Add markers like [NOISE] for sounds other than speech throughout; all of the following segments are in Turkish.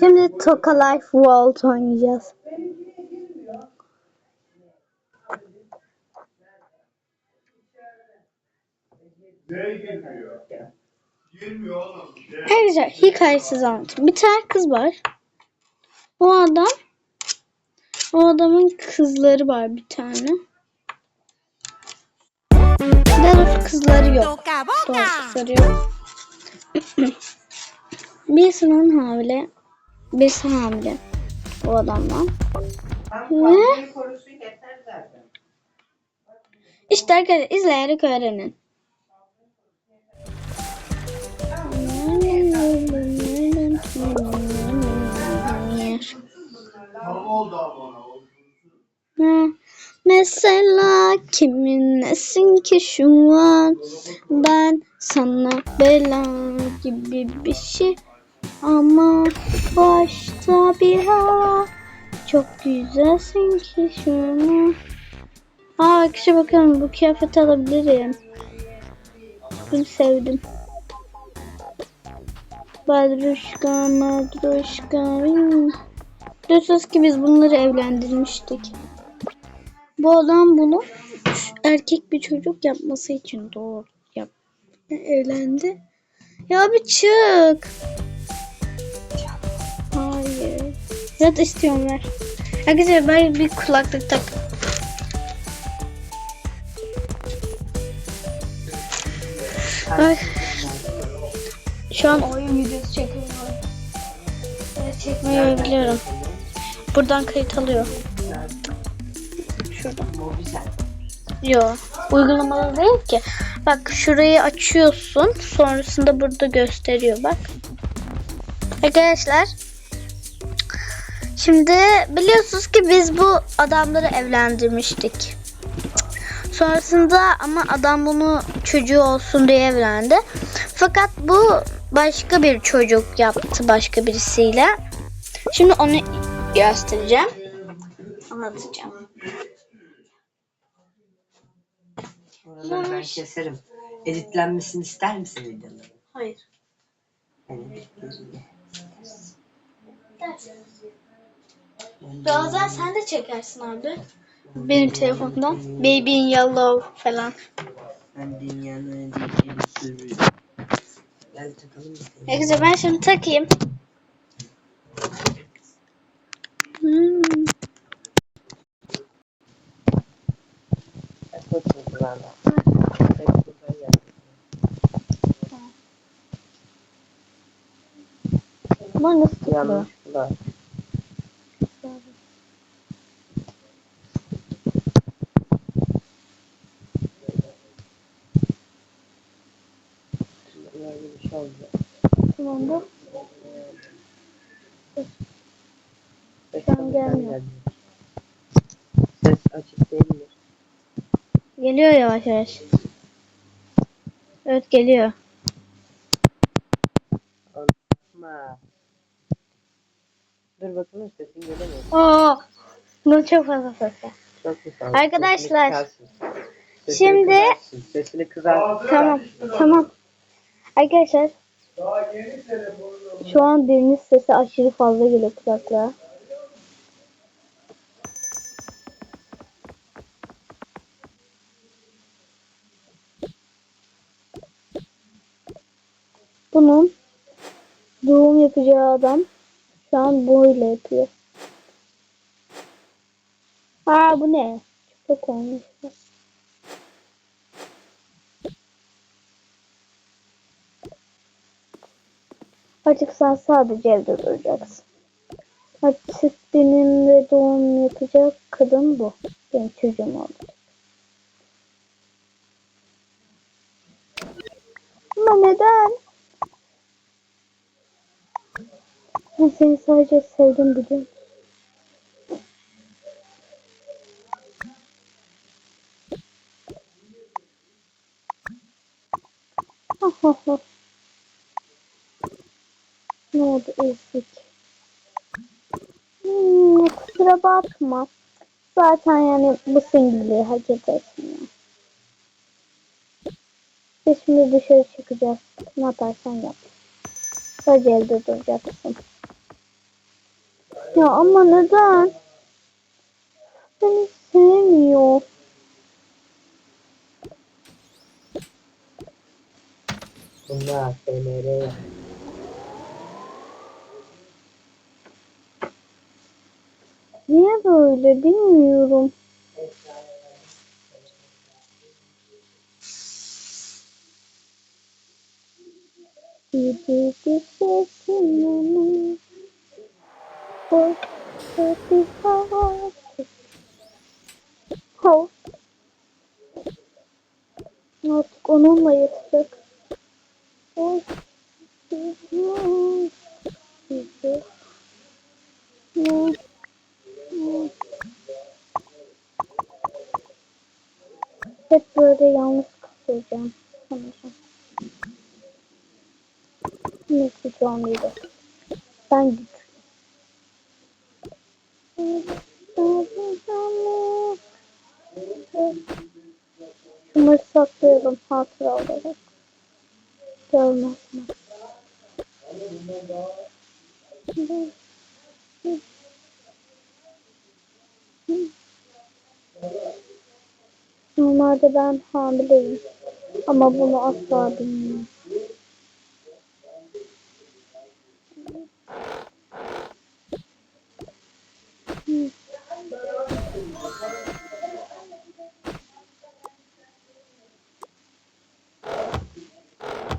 Şimdi Toka Life World oynayacağız. Arkadaşlar hikayesiz anlatayım. Bir tane kız var. O adam o adamın kızları var bir tane. Doğrusu kızları yok. Doğru kızları yok. [CLEARS THROAT] Birisi onun hamile. Birisi hamile. O adamdan. Ve işte arkadaşlar izleyerek öğrenin. Ha, Mesela kimin nesin ki şu an Ben sana bela gibi bir şey Ama başta bir hava Çok güzelsin ki şu an Aa kişi bakıyorum bu kıyafeti alabilirim Bunu sevdim Badruşka, madruşka. Biliyorsunuz ki biz bunları evlendirmiştik. Bu adam bunu erkek bir çocuk yapması için doğru yap evlendi. Ya bir çık. Hayır. Evet istiyorum ver. Arkadaşlar ben bir kulaklık tak. Ay. Şu an oyun videosu çekiyorum. Evet çekmeyi biliyorum. Buradan kayıt alıyor. Şurada. Yo. Uygulamalı değil ki. Bak şurayı açıyorsun. Sonrasında burada gösteriyor bak. Arkadaşlar. Şimdi biliyorsunuz ki biz bu adamları evlendirmiştik. Sonrasında ama adam bunu çocuğu olsun diye evlendi. Fakat bu başka bir çocuk yaptı başka birisiyle. Şimdi onu göstereceğim. Anlatacağım. Oraları ben keserim. Editlenmesini ister misin videoların? Hayır. Editlerini. Bazen sen de çekersin abi. Benim telefondan. Baby in yellow falan. Ben dünyanın en iyi. Gel takalım. Neyse ben şimdi takayım. Hmm. Bu nasıl? Yanlış Bunlar bir şey olacak. Tamam bu. Ses tabii gelmiyor. Ses açık değildir. Geliyor yavaş yavaş. Evet geliyor. Ama. Dur bakalım sesin gelemiyor. Oo. Bu çok fazla ses var. Çok. Arkadaşlar, Sesini şimdi- kısarsın. Sesini kızarsın. Tamam. Tamam. Arkadaşlar şu an birinin sesi aşırı fazla geliyor kulaklığa. Bunun doğum yapacağı adam şu an böyle yapıyor. Aa bu ne? Çok olmuş. Artık sen sadece evde duracaksın. Artık benimle doğum yapacak kadın bu. Benim çocuğum oldu. Ama neden? Ben seni sadece sevdim biliyor musun? Ha ha ha. Ne oldu ezik? Hmm, kusura bakma. Zaten yani bu single'liği hak edersin. Biz şimdi dışarı çıkacağız. Ne yaparsan yap. Sadece evde duracaksın. Ya ama neden? Beni sevmiyor. Bunda FMR Niye böyle bilmiyorum. Hava Hoş Artık onunla yatacak. Bir hava Bizi Ne Ne Hep böyle yalnız kalacağım sanırım. Neyse şu an değil. Ben güçlüyüm. Şunları saklayalım hatıra olarak. Görmezler. Normalde ben hamileyim. Ama bunu asla bilmiyorum.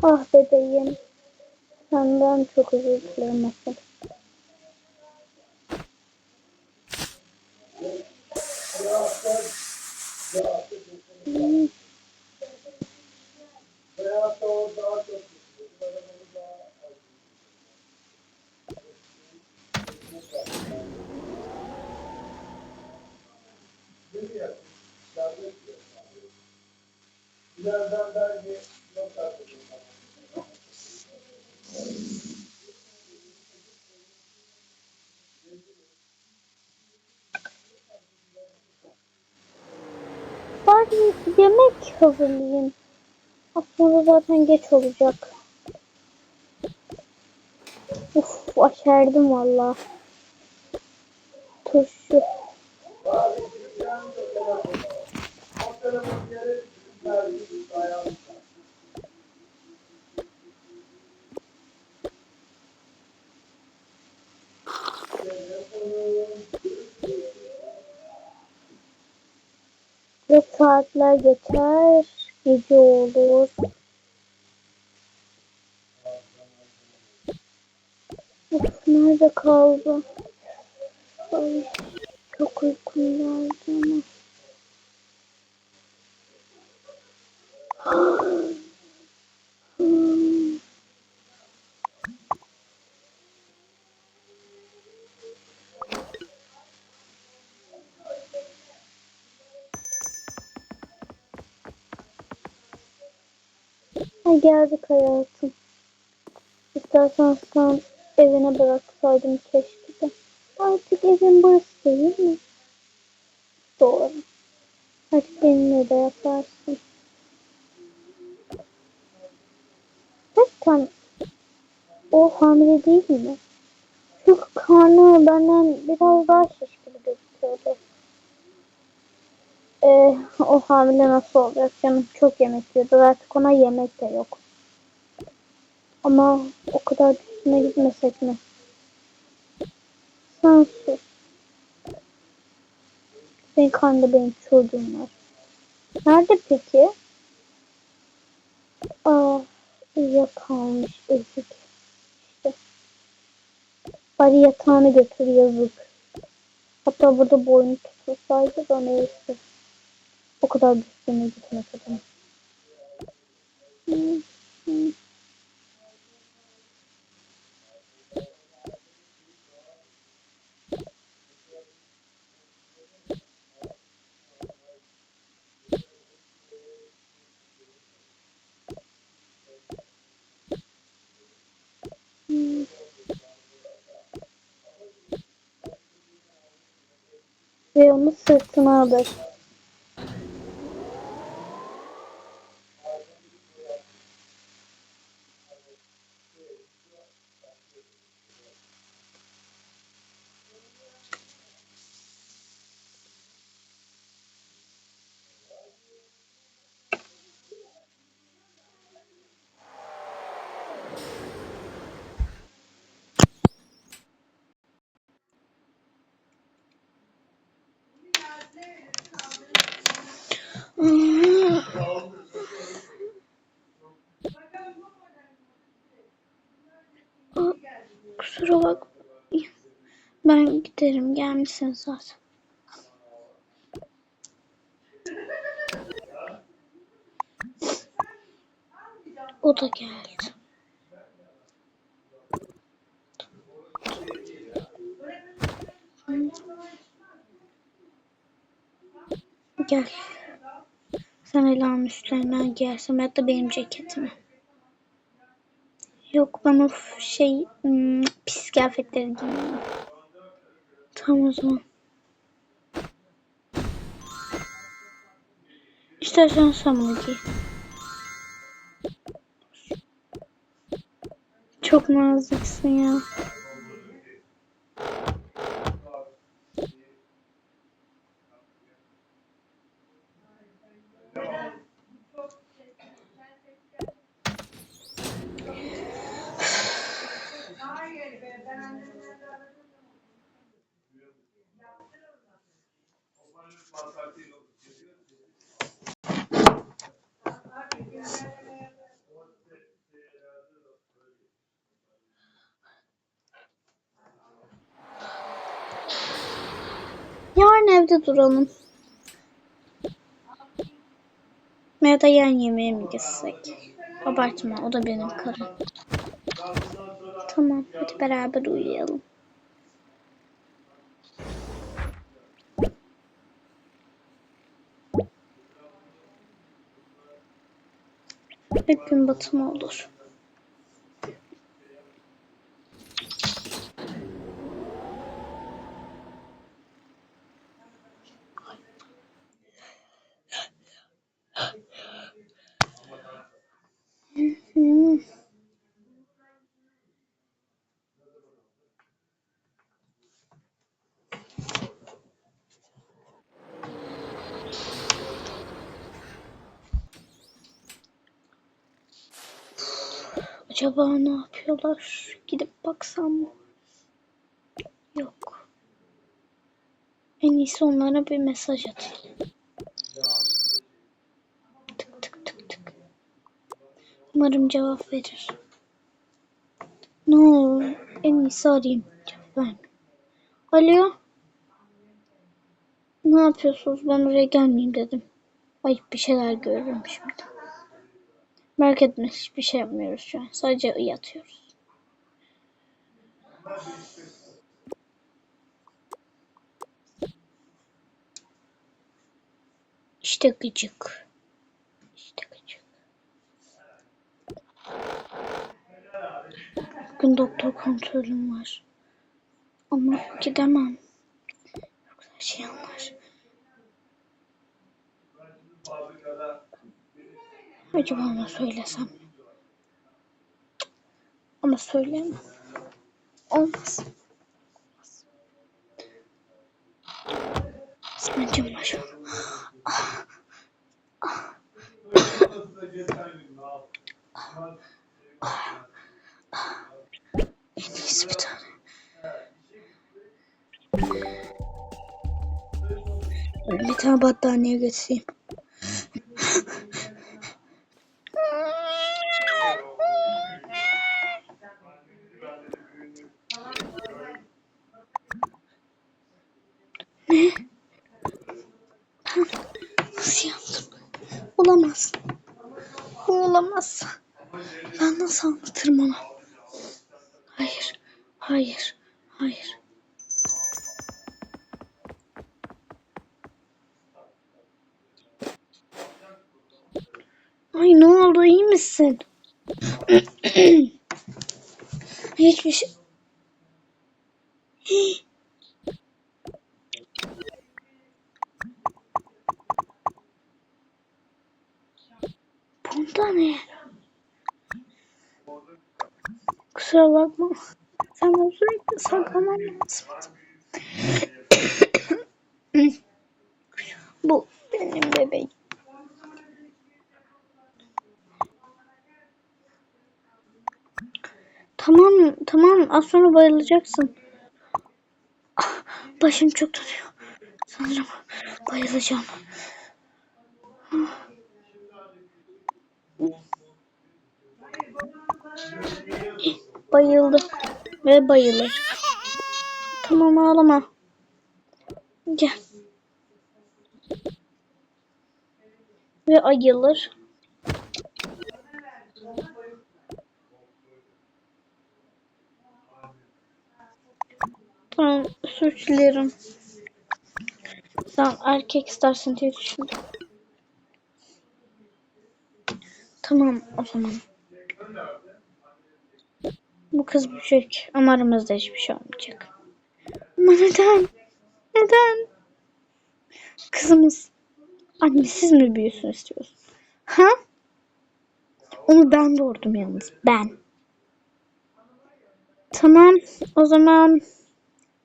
Ah bebeğim. Senden çok özür dilerim mesela. Birazdan belki artık. Bari yemek hazırlayayım. Aslında zaten geç olacak. Uf aşerdim valla. Turşu. Ve saatler geçer. Gece olur. Of nerede kaldı? Ay çok uykum geldi ama. [GASPS] geldik hayatım. İstersen sen evine bıraksaydım keşke de. Artık evin burası değil mi? Doğru. Artık benimle de yaparsın. Zaten o hamile değil mi? Çünkü karnı benden biraz daha şiş gözüküyordu. Ee, o hamile nasıl olacak canım? Çok yemek yiyordu. Artık ona yemek de yok. Ama o kadar üstüne gitmesek mi? Sen sus. Senin karnında benim çocuğum var. Nerede peki? Aa, uyuyakalmış ezik. İşte. Bari yatağını götür yazık. Hatta burada boynu tutulsaydı da neyse. O kadar üstüne gitmek adına. Ve onu sırtına alır. Kusura bak. Ben giderim. Gelmişsin zaten. O da geldi. Gel. Sen Ela'nın üstlerinden giyersem ya da benim ceketimi. Yok ben o şey hmm, pis kıyafetleri giymem. Tamam o zaman. İstersen giy. Çok naziksin ya. Duralım. Ya da yan yemeğe mi gitsek? Abartma o da benim karım. Tamam hadi beraber uyuyalım. Bir gün batımı olur. Hmm. Acaba ne yapıyorlar? Gidip baksam mı? Yok. En iyisi onlara bir mesaj atayım. Tık tık tık tık. Umarım cevap verir. Ne olur en iyisi arayayım. Cevap vermiyor. Alo. Ne yapıyorsunuz? Ben oraya gelmeyeyim dedim. Ayıp bir şeyler görüyorum şimdi. Merak etme hiçbir şey yapmıyoruz şu an. Sadece yatıyoruz. İşte gıcık. İşte gıcık. Bugün doktor kontrolüm var. Ama gidemem. Yoksa şey anlar. Acaba ona söylesem? Ama söyleyemem. Olmaz. Olmaz. Sancım var şu an. Ah. Ah. En iyisi bir tane. Bir tane battaniye getireyim. Ne? Ben nasıl yaptım? Olamaz. Olamaz. Ben nasıl anlatırım ona? Hayır. Hayır. Hayır. Ay ne oldu? İyi misin? [CLEARS THROAT] Hiçbir şey... Kusura bakma. Sana sürekli saklamam lazım. [COUGHS] Bu benim bebeğim. Tamam, tamam. Az sonra bayılacaksın. Ah, Başım çok tutuyor. Sanırım bayılacağım. Bayıldım. Ve bayılır. Tamam ağlama. Gel. Ve ayılır. Özür dilerim. Sen erkek istersin diye düşündüm. Tamam o zaman. Bu kız büyüyecek ama aramızda hiçbir şey olmayacak. Ama neden? Neden? Kızımız annesiz mi büyüsün istiyorsun? Ha? Onu ben doğurdum yalnız. Ben. Tamam. O zaman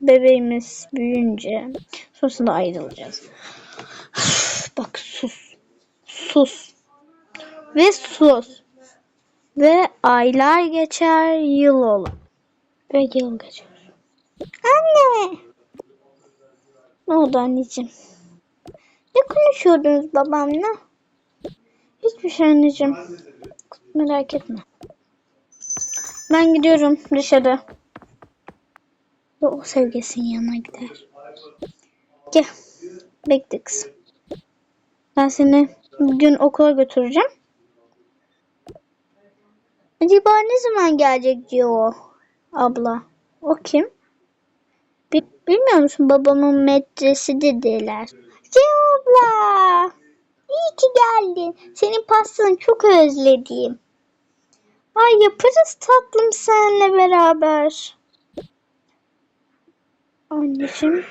bebeğimiz büyüyünce sonrasında ayrılacağız. [SIGHS] Bak sus. Sus. Ve sus. Ve aylar geçer, yıl olur. Ve yıl geçer. Anne. Ne oldu anneciğim? Ne konuşuyordunuz babamla? Hiçbir şey anneciğim. Merak etme. Ben gidiyorum dışarı. Ve o sevgisinin yanına gider. Gel. Bekle kızım. Ben seni bugün okula götüreceğim. Acaba ne zaman gelecek diyor o abla. O kim? Bi- bilmiyor musun babamın metresi dediler. Abla. İyi ki geldin. Senin pastanı çok özledim. Ay yaparız tatlım seninle beraber. Anneciğim.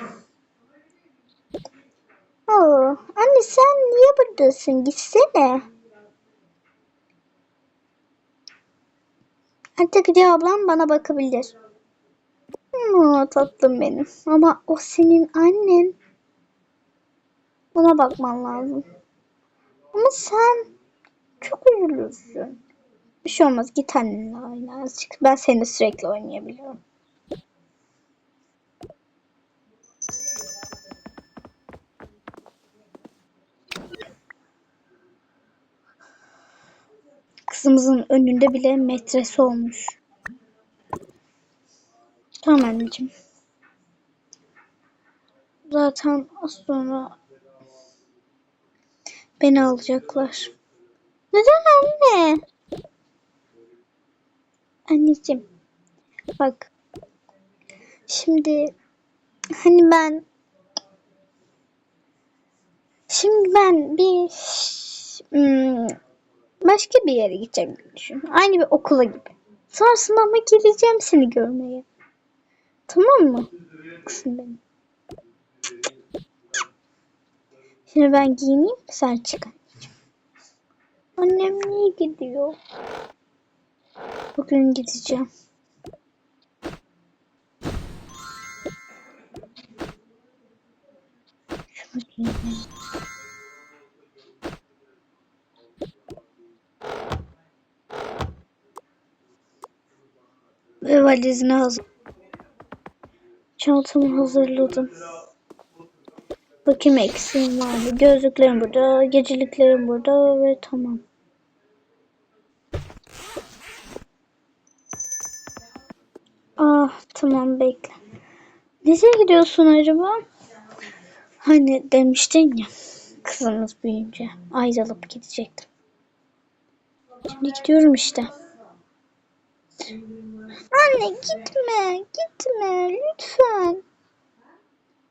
Aa, anne sen niye buradasın? Gitsene. Artık Cihan ablam bana bakabilir. Aa, tatlım benim. Ama o senin annen. Ona bakman lazım. Ama sen çok üzülürsün. Bir şey olmaz. Git annenle oyna azıcık. Ben seninle sürekli oynayabiliyorum. Kızımızın önünde bile metresi olmuş. Tamam anneciğim. Zaten az sonra beni alacaklar. Neden anne? Anneciğim. Bak. Şimdi hani ben şimdi ben bir hmm, başka bir yere gideceğim gibi düşün. Aynı bir okula gibi. Sonrasında ama geleceğim seni görmeye. Tamam mı? Kızım benim. Şimdi ben giyineyim sen çık. Annem niye gidiyor? Bugün gideceğim. Şunu giyineyim. Ve valizini hazır. Çantamı hazırladım. Bakayım eksiğim var mı? Gözlüklerim burada, geceliklerim burada ve tamam. Ah tamam bekle. Nereye gidiyorsun acaba? Hani demiştin ya kızımız büyüyünce ayrılıp gidecektim. Şimdi gidiyorum işte. Anne gitme, gitme lütfen.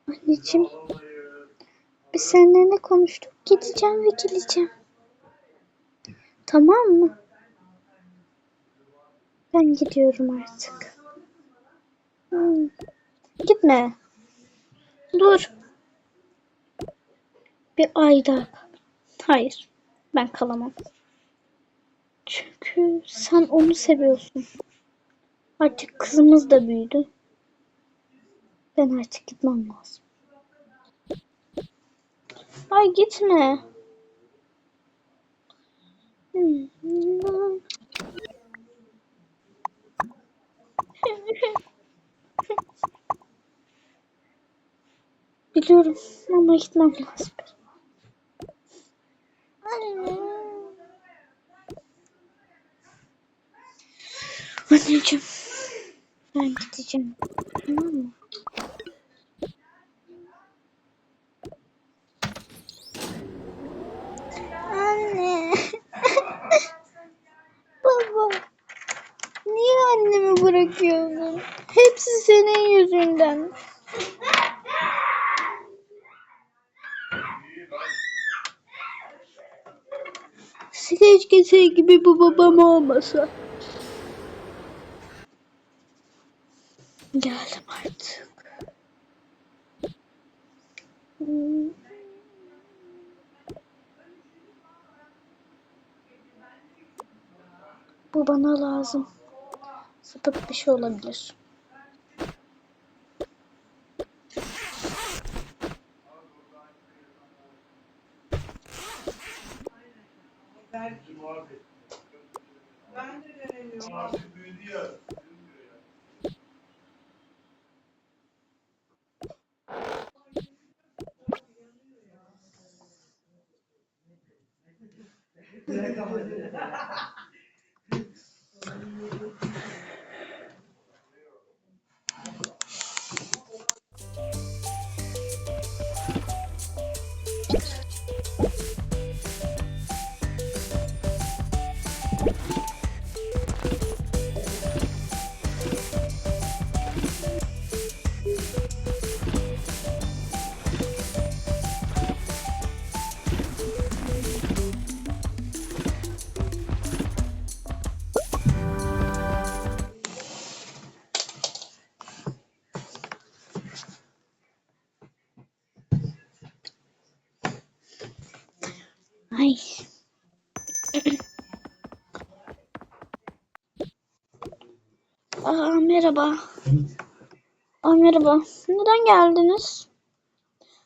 Anneciğim, biz seninle ne konuştuk? Gideceğim ve geleceğim. Tamam mı? Ben gidiyorum artık. Hmm. Gitme. Dur. Bir ay daha kal. Hayır, ben kalamam. Çünkü sen onu seviyorsun. Artık kızımız da büyüdü. Ben artık gitmem lazım. Ay gitme. Biliyorum ama gitmem lazım. Anne. Anneciğim. Ben gideceğim. Tamam mı? Anne. [LAUGHS] Baba. Niye annemi bırakıyorsun? Hepsi senin yüzünden. Keşke senin gibi bu babam olmasa. Geldim artık. Bu bana lazım. Sapık bir şey olabilir. Artık büyüdü ya. Merhaba. Aa, merhaba. Neden geldiniz?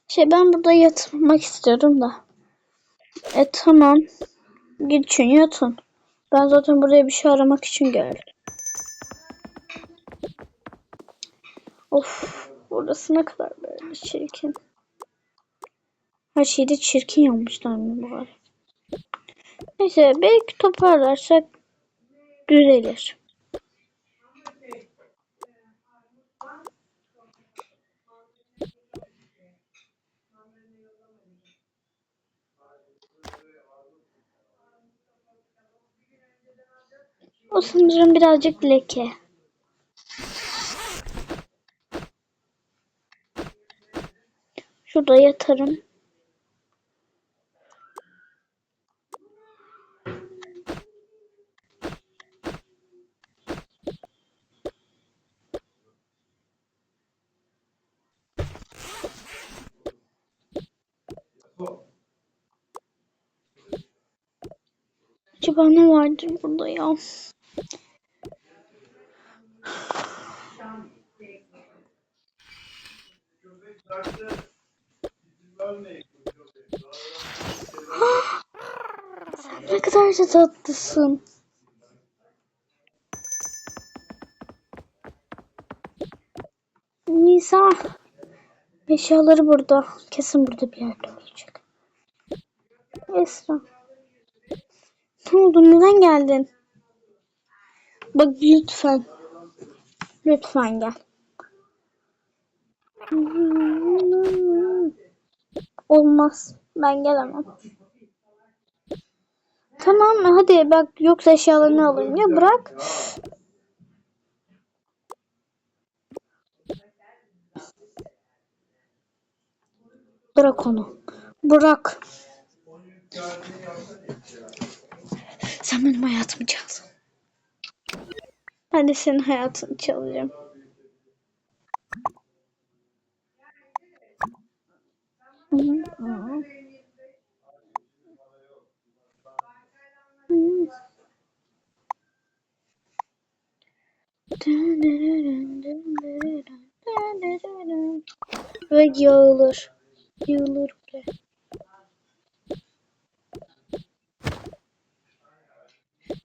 Şey ben burada yatmak istiyorum da. E tamam. Geçin yatın. Ben zaten buraya bir şey aramak için geldim. Of. Burası ne kadar böyle çirkin. Her şeyde çirkin yapmışlar mı bu arada? Neyse belki toparlarsak düzelir. O sanırım birazcık leke. Şurada yatarım. Acaba ne vardır burada ya? Ne kadar da tatlısın. Nisa. Eşyaları burada. Kesin burada bir yerde olacak. Esra. Ne oldu? Neden geldin? Bak lütfen. Lütfen gel. Olmaz. Ben gelemem. Tamam hadi bak yoksa eşyalarını alayım ya bırak. Bırak onu. Bırak. Sen benim hayatımı çaldın. Ben de senin hayatını çalacağım. Ve yağılır. Yığılır buraya.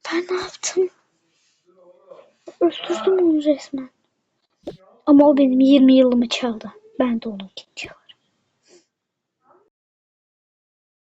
Ben ne yaptım? Öldürdüm onu resmen. Ama o benim 20 yılımı çaldı. Ben de onunki çaldım.